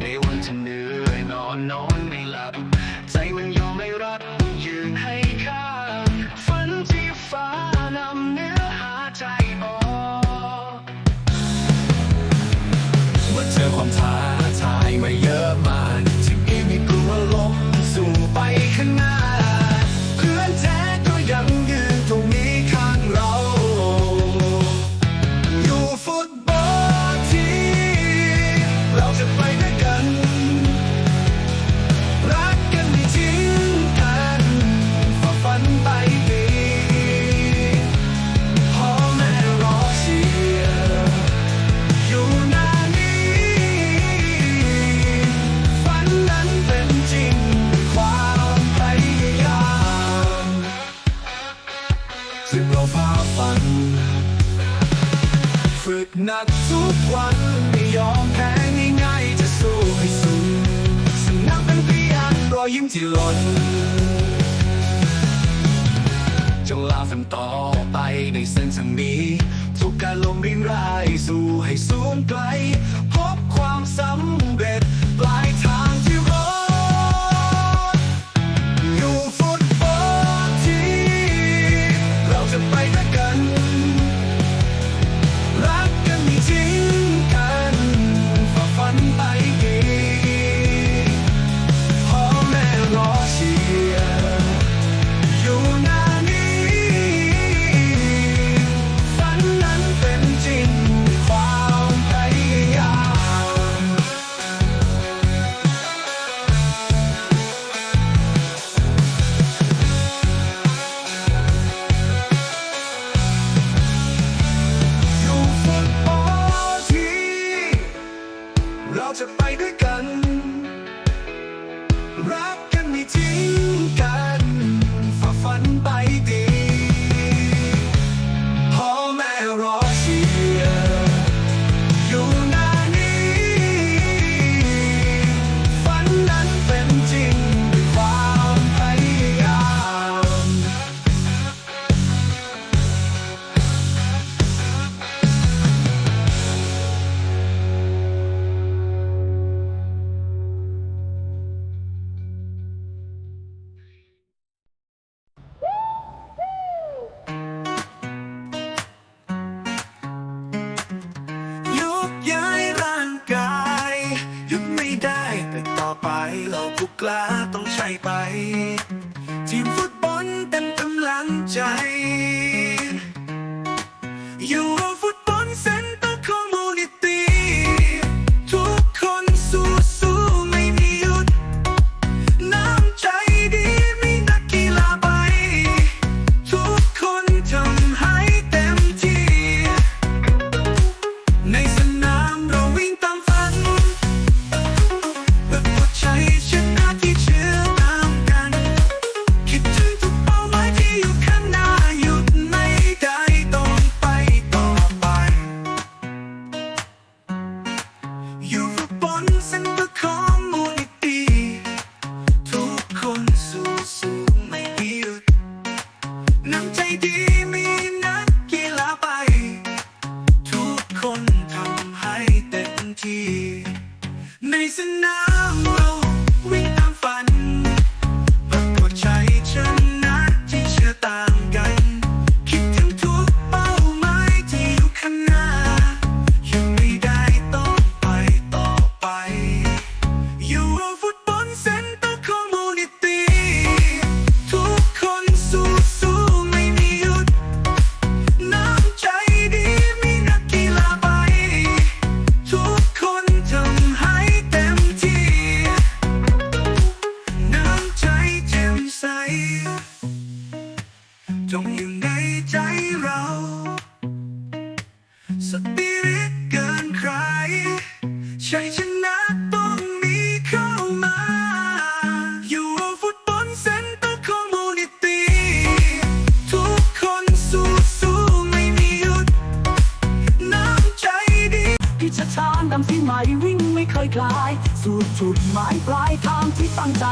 ในวันที่เหนื่อยนอนนอนไม่หลับ ใจมันยอมไม่รับยืนให้ค้างฝันที่ฟ้านำเนื้อหาใจออกเมื่อเจอความท้าทายมาเยอะมากที่มีไม่กลัวล้มสู่ไปข้างหน้า ฝัน ฝึกหนักทุกวันไม่ยอมแพ้ง่ายๆจะสู้ให้สุดสนับเป็นพยานรอยยิ้มที่หล่นจงลาฝันต่อไปในเส้นทางนี้ ทุกการลงรินรายสู่ให้สูงไกล พบความสำ จะไปด้วยกัน กล้าต้องใช้ไป ทีมฟุตบอลเต็มกำลังใจ ใน จงอยู่ในใจเรา สปิริตเกินใครชัยชนะต้องมีเข้ามา อยู่ฟุตบอลเซ็นเตอร์คอมมูนิตี้ ทุกคนสู้สู้ไม่มีหยุด น้ำใจดีพิชชานำที่ใหม่วิ่งไม่เคยคลาย สู่จุดหมายปลายทางที่ตั้งใจ